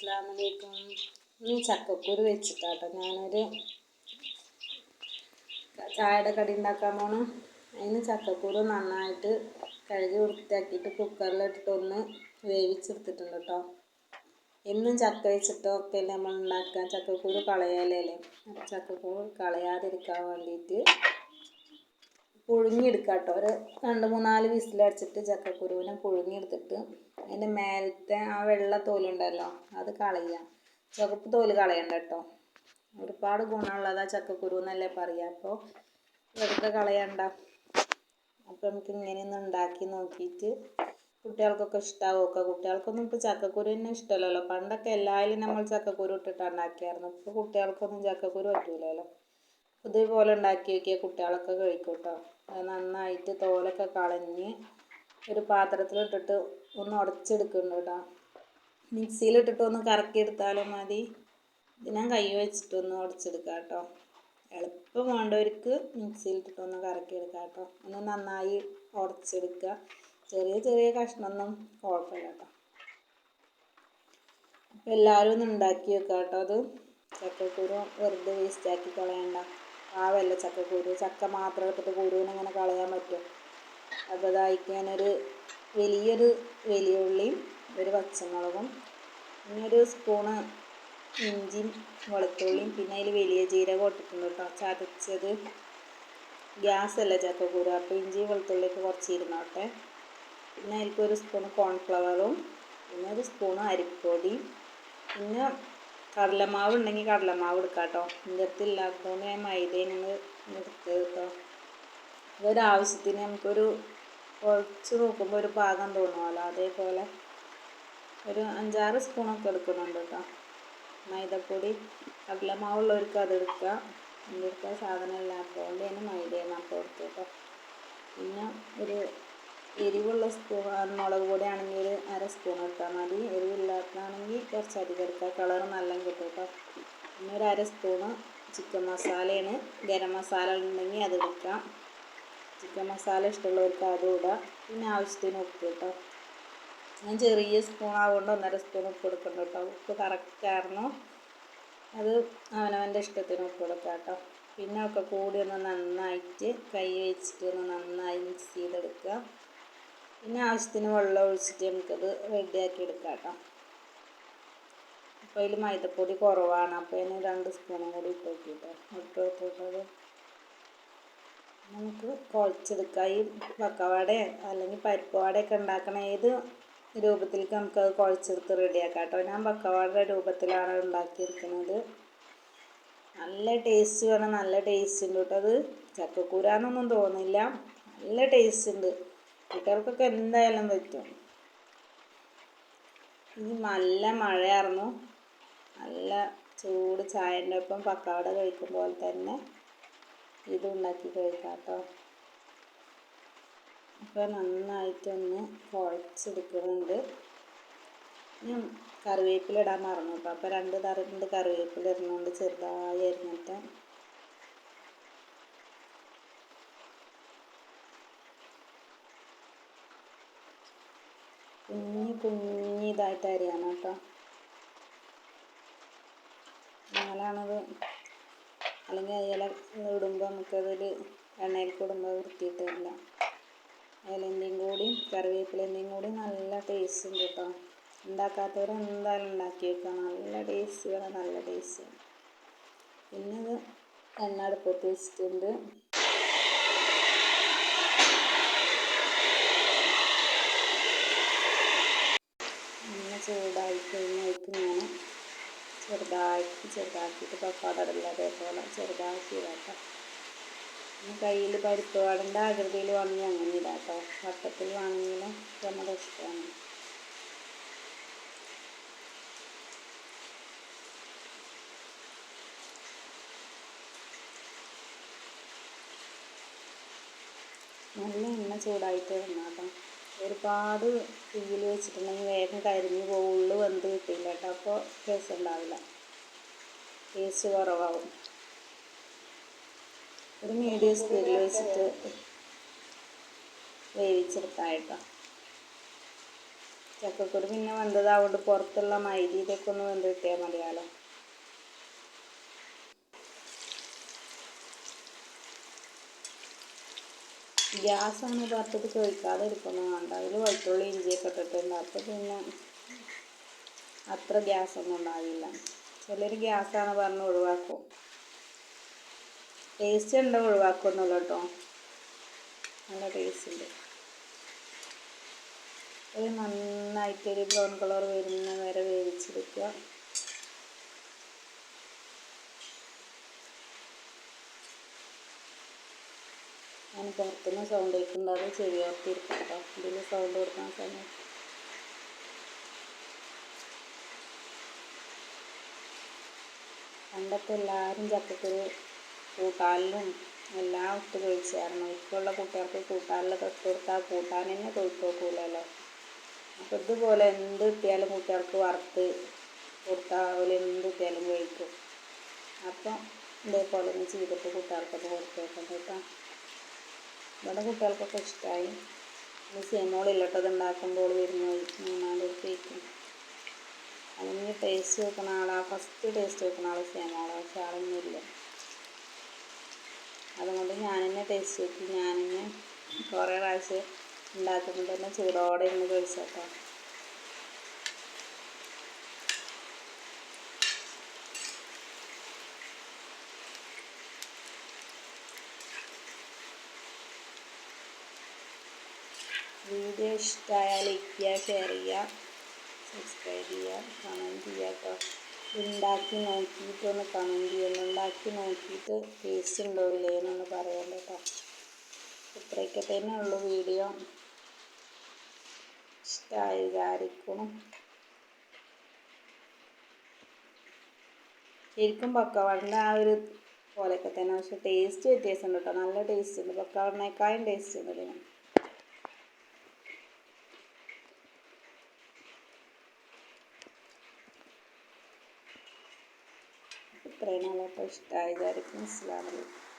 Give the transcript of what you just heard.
അസ്സാമലൈക്കും ഇനി ചക്കക്കുരു വെച്ചിട്ടാട്ടോ ഞാനൊരു ചായയുടെ കടി ഉണ്ടാക്കാൻ പോണ്. അതിന് ചക്കക്കുരു നന്നായിട്ട് കഴുകി വൃത്തിയാക്കിയിട്ട് കുക്കറിലിട്ടിട്ടൊന്ന് വേവിച്ചെടുത്തിട്ടുണ്ട് കേട്ടോ. എന്നും ചക്ക വെച്ചിട്ടൊക്കെ നമ്മൾ ഉണ്ടാക്കുക? ചക്കക്കുരു കളയാലേ ചക്കക്കുരു കളയാതിരിക്കാൻ വേണ്ടിയിട്ട് പുഴുങ്ങിയെടുക്കുക കേട്ടോ ഒരു രണ്ട് മൂന്നാൽ വിസിലടിച്ചിട്ട് ചക്കക്കുരുവിനെ പുഴുങ്ങിയെടുത്തിട്ട് അതിന്റെ മേലത്തെ ആ വെള്ള തോലുണ്ടല്ലോ അത് കളയുക. ചുവപ്പ് തോൽ കളയണ്ട കേട്ടോ. ഒരുപാട് ഗുണമുള്ളതാ ചക്കക്കുരു എന്നല്ലേ പറയുക. അപ്പോൾ വെറുതെ കളയണ്ട. അപ്പോൾ നമുക്ക് ഇങ്ങനെയൊന്ന് ഉണ്ടാക്കി നോക്കിയിട്ട് കുട്ടികൾക്കൊക്കെ ഇഷ്ടമാവുമൊക്കെ കുട്ടികൾക്കൊന്നും ഇപ്പോൾ തന്നെ ഇഷ്ടമല്ലല്ലോ. പണ്ടൊക്കെ എല്ലാവരും നമ്മൾ ചക്കക്കുരു ഇട്ടിട്ട് ഉണ്ടാക്കിയായിരുന്നു. ഇപ്പോൾ കുട്ടികൾക്കൊന്നും ചക്കക്കുരു പറ്റൂലല്ലോ. ഇതേപോലെ ഉണ്ടാക്കി നോക്കിയാൽ കുട്ടികളൊക്കെ കഴിക്കും കേട്ടോ. നന്നായിട്ട് തോലൊക്കെ കളഞ്ഞ് ഒരു പാത്രത്തിലിട്ടിട്ട് ഒന്ന് ഉടച്ചെടുക്കുന്നുണ്ട് കേട്ടോ. മിക്സിയിലിട്ടിട്ട് ഒന്ന് കറക്കിയെടുത്താലും മതി. ഇത് ഞാൻ കൈ വെച്ചിട്ടൊന്ന് ഉടച്ചെടുക്കാം കേട്ടോ. എളുപ്പം വേണ്ടവർക്ക് മിക്സിയിലിട്ടിട്ട് ഒന്ന് കറക്കിയെടുക്കാം കേട്ടോ. ഒന്ന് നന്നായി ഉടച്ചെടുക്കുക. ചെറിയ ചെറിയ കഷ്ണമൊന്നും കുഴപ്പമില്ല കേട്ടോ. അപ്പോൾ എല്ലാവരും ഒന്ന് ഉണ്ടാക്കി വെക്കാം കേട്ടോ. അത് ചക്കക്കുരു വെറുതെ വേസ്റ്റാക്കി കളയണ്ട. പാവല്ല ചക്കക്കുരു ചക്ക മാത്രം എടുത്തിട്ട് കുരുവിനെ ഇങ്ങനെ കളയാൻ പറ്റും. അപ്പോൾ അതായിക്ക് ഞാനൊരു വലിയൊരു വലിയ ഉള്ളിയും ഒരു പച്ചമുളകും പിന്നെ ഒരു സ്പൂണ് ഇഞ്ചിയും വെളുത്തുള്ളിയും പിന്നെ അതിൽ വലിയ ജീരകം ഇട്ടിട്ടുണ്ട് കേട്ടോ. ചതച്ചത് ഗ്യാസ് അല്ല ചക്കക്കുരു അപ്പോൾ ഇഞ്ചി വെളുത്തുള്ളിയൊക്കെ കുറച്ച് ഇരുന്നോട്ടെ പിന്നെ അതിലേക്ക് ഒരു സ്പൂൺ കോൺഫ്ലവറും പിന്നെ ഒരു സ്പൂൺ അരിപ്പൊടിയും പിന്നെ കടലമാവ് ഉണ്ടെങ്കിൽ കടലമാവ് എടുക്കാം കേട്ടോ എന്റെ അടുത്ത് ഇല്ലാത്തതുകൊണ്ട് ഞാൻ മൈദയാണ് എടുത്തത് കേട്ടോ. ഇതൊരാവശ്യത്തിന് നമുക്കൊരു കുഴച്ച് നോക്കുമ്പോൾ ഒരു പാകം തോന്നുമല്ലോ അതേപോലെ ഒരു അഞ്ചാറ് സ്പൂണൊക്കെ എടുക്കുന്നുണ്ട് കേട്ടോ. മൈദപ്പൊടി കടലമാവുള്ളവർക്ക് അതെടുക്കുക എന്റെ അടുത്ത സാധനം ഇല്ലാത്തതുകൊണ്ട് ഞാൻ മൈദയാണ് അപ്പോൾ എടുത്തു കേട്ടോ. പിന്നെ ഒരു എരിവുള്ള സ്പൂ മുളക് പൊടി ആണെങ്കിൽ ഒരു അര സ്പൂൺ എടുത്താൽ മതി. എരിവില്ലാത്തതാണെങ്കിൽ കുറച്ച് അധികം എടുക്കുക കളർ നല്ല കിട്ടും. കേട്ടോ പിന്നെ ഒരു അര സ്പൂണ് ചിക്കൻ മസാലയാണ്. ഗരം മസാല ഉണ്ടെങ്കിൽ അത് എടുക്കാം ചിക്കൻ മസാല ഇഷ്ടമുള്ളവർക്ക് അതും ഇടാം പിന്നെ ആവശ്യത്തിന് ഉപ്പ് കേട്ടോ ഞാൻ ചെറിയ സ്പൂൺ ആവുകൊണ്ട് ഒന്നര സ്പൂൺ ഉപ്പ് എടുക്കണ്ട കേട്ടോ. ഉപ്പ് കറക്റ്റായിരുന്നു അത് അവനവന്റെ ഇഷ്ടത്തിന് ഉപ്പ് എടുക്കാം കേട്ടോ. പിന്നെ ഒക്കെ കൂടി ഒന്ന് നന്നായിട്ട് കൈ വെച്ചിട്ട് ഒന്ന് നന്നായി മിക്സ് ചെയ്തെടുക്കുക. പിന്നെ ആവശ്യത്തിന് വെള്ളം ഒഴിച്ചിട്ട് നമുക്കത് റെഡിയാക്കി എടുക്കാം കേട്ടോ. അപ്പോൾ അതിൽ മൈദപ്പൊടി കുറവാണ്. അപ്പോൾ അതിന് രണ്ട് സ്പൂണും കൂടി ഇട്ട് നോക്കിയിട്ടോ ഇട്ട് കൊടുത്തിട്ടത് നമുക്ക് കുഴച്ചെടുക്കാം. ഈ പക്കവാട അല്ലെങ്കിൽ പരിപ്പുവാടയൊക്കെ ഉണ്ടാക്കണ ഏത് രൂപത്തിലേക്ക് നമുക്കത് കുഴച്ചെടുത്ത് റെഡിയാക്കാം കേട്ടോ. ഞാൻ വക്കവാടയുടെ രൂപത്തിലാണ് ഉണ്ടാക്കിയിരിക്കുന്നത്. നല്ല ടേസ്റ്റ് വേണം നല്ല ടേസ്റ്റ് ഉണ്ട് കേട്ടോ. അത് ചക്കക്കൂരാന്നൊന്നും തോന്നില്ല. നല്ല ടേസ്റ്റ് ഉണ്ട്. കുട്ടികൾക്കൊക്കെ എന്തായാലും പറ്റും. ഇനി നല്ല മഴയായിരുന്നു. നല്ല ചൂട് ചായന്റെ ഒപ്പം പക്കാവട പോലെ തന്നെ ഇതുണ്ടാക്കി കഴിക്കാം കേട്ടോ അപ്പോൾ നന്നായിട്ടൊന്ന് കുഴച്ചെടുക്കുന്നുണ്ട്. ഞാൻ കറിവേപ്പില ഇടാൻ മറന്നു കേട്ടോ അപ്പോൾ രണ്ട് രണ്ട് കറിവേപ്പില ഇടുന്നുണ്ട്. ചെറുതായി അരിഞ്ഞിട്ട്. കുഞ്ഞി കുഞ്ഞിതായിട്ട് അരിയാണ് കേട്ടോ. അങ്ങനെയാണത് അല്ലെങ്കിൽ ഇല ഇടുമ്പോൾ നമുക്കതിൽ എണ്ണയിൽ കൂടുമ്പോൾ വൃത്തിയിട്ടില്ല ഇലന്റെയും കൂടി കറിവേപ്പിലേന്റെയും കൂടി നല്ല ടേസ്റ്റ് ഉണ്ട് കേട്ടോ. ഉണ്ടാക്കാത്തവർ എന്തായാലും ഉണ്ടാക്കി വെക്കുക നല്ല ടേസ്റ്റ് വേണം നല്ല ടേസ്റ്റ് പിന്നെ അത് എണ്ണ അടുപ്പത്ത് വെച്ചിട്ടുണ്ട്. ചെറുതാക്കി ചെറുതാക്കിയിട്ട് ഇടില്ല അതേപോലെ ചെറുതാക്കി ഇടാട്ടോ കയ്യിൽ പരിപ്പ് വടന്റെ ആകൃതിയിൽ വാങ്ങി അങ്ങനെ ഇടാട്ടോ വട്ടത്തിൽ വാങ്ങിയാലും നമ്മുടെ ഇഷ്ടമാണ്. നല്ല എണ്ണ ചൂടായിട്ട് ഇടണം ഒരുപാട് തീയിൽ വെച്ചിട്ടുണ്ടെങ്കിൽ വേഗം കരിഞ്ഞു പോകും ഉള്ളു വെന്ത് കിട്ടില്ല കേട്ടോ. അപ്പോൾ ടേസ്റ്റ് ഉണ്ടാവില്ല. ടേസ്റ്റ് കുറവാകും ഒരു മീഡിയം സ്പീഡിൽ വെച്ചിട്ട് വേവിച്ചെടുക്കാം കേട്ടോ. ചക്കക്കുരു പിന്നെ വെന്തതാവുകൊണ്ട് പുറത്തുള്ള മൈദ ഇതൊക്കെ ഒന്ന് വെന്ത് കിട്ടിയാൽ മതിയാലോ. ഗ്യാസാണ് പുറത്തത് ചോദിക്കാതെ ഇരിക്കുന്നത് കണ്ട അതിൽ വെളുത്തുള്ളി ഇഞ്ചിയൊക്കെ ഇട്ടിട്ടുണ്ട്. അപ്പോൾ പിന്നെ അത്ര ഗ്യാസൊന്നും ഉണ്ടാവില്ല. ചിലർ ഗ്യാസാണ് പറഞ്ഞ് ഒഴിവാക്കും. ടേസ്റ്റ് ഉണ്ട് ഒഴിവാക്കുന്നില്ല കേട്ടോ. നല്ല ടേസ്റ്റ് ഉണ്ട്. ഒരു നന്നായിട്ടൊരു ബ്രൗൺ കളർ വരുന്ന വരെ വേവിച്ചെടുക്കുക. ഞാൻ പുറത്തുനിന്ന് സൗണ്ട് കേൾക്കുന്നത് അത് ചെവിയോർത്തിരിക്കും കേട്ടോ ഇതിൽ സൗണ്ട് കൊടുക്കുന്ന സമയത്ത് പണ്ടൊക്കെ എല്ലാവരും ചക്കക്കുരു കൂട്ടാനിലും എല്ലാം ഇട്ട് കഴിച്ചായിരുന്നു. ഇപ്പോഴുള്ള കുട്ടികൾക്ക് കൂട്ടാനിലൊക്കെ ഇട്ട് കൊടുത്താൽ കൂട്ടാൻ തന്നെ തൊഴിച്ച് നോക്കൂലല്ലോ അപ്പോൾ ഇതുപോലെ എന്ത് കിട്ടിയാലും കുട്ടികൾക്ക് വറുത്ത് കൊടുത്താൽ അതുപോലെ എന്ത് കിട്ടിയാലും കഴിക്കും. അപ്പം ഇതേപോലെ ഒന്ന് ചെയ്തിട്ട് കുട്ടികൾക്കൊക്കെ കൊടുത്തേക്കണം കേട്ടോ. ഇവിടെ കുട്ടികൾക്കൊക്കെ ഇഷ്ടമായി സേമോളില്ലട്ടത് ഉണ്ടാക്കുമ്പോൾ വരുന്ന മൂന്നാൽ കേക്കും അതിന് ടേസ്റ്റ് വെക്കുന്ന ആളാ. ഫസ്റ്റ് ടേസ്റ്റ് വെക്കുന്ന ആൾ സേമോള. പക്ഷെ ആളൊന്നുമില്ല അതുകൊണ്ട് ഞാൻ തന്നെ ടേസ്റ്റ് നോക്കി. ഞാൻ തന്നെ കുറേ പ്രാവശ്യം ഉണ്ടാക്കുമ്പോൾ തന്നെ ചൂടോടെ ഇരുന്ന് കഴിച്ചോട്ടോ വീഡിയോ ഇഷ്ടമായാൽ ലൈക്ക് ചെയ്യുക ഷെയർ ചെയ്യുക സബ്സ്ക്രൈബ് ചെയ്യുക കമന്റ് ചെയ്യുക കേട്ടോ ഉണ്ടാക്കി നോക്കിയിട്ട് ഒന്ന് കമന്റ് ചെയ്യണം. ഉണ്ടാക്കി നോക്കിയിട്ട് ടേസ്റ്റ് ഉണ്ടോ ഇല്ലേ എന്നൊന്ന് പറയാം കേട്ടോ ഇത്രയൊക്കെ തന്നെ ഉള്ളൂ വീഡിയോ. ഇഷ്ടമായി വിചാരിക്കണം ശരിക്കും പക്കവടന്റെ ആ ഒരു പോലെയൊക്കെ തന്നെ. പക്ഷെ ടേസ്റ്റ് വ്യത്യാസമുണ്ട് കേട്ടോ നല്ല ടേസ്റ്റ് ഉണ്ട്. പക്കവടനേക്കാളും ടേസ്റ്റ് ഉണ്ട് ഇതിന്. ഇത്രയും നാളെ ഇഷ്ടമായി വിചാരിക്കും അസ്സാം വലൈക്കും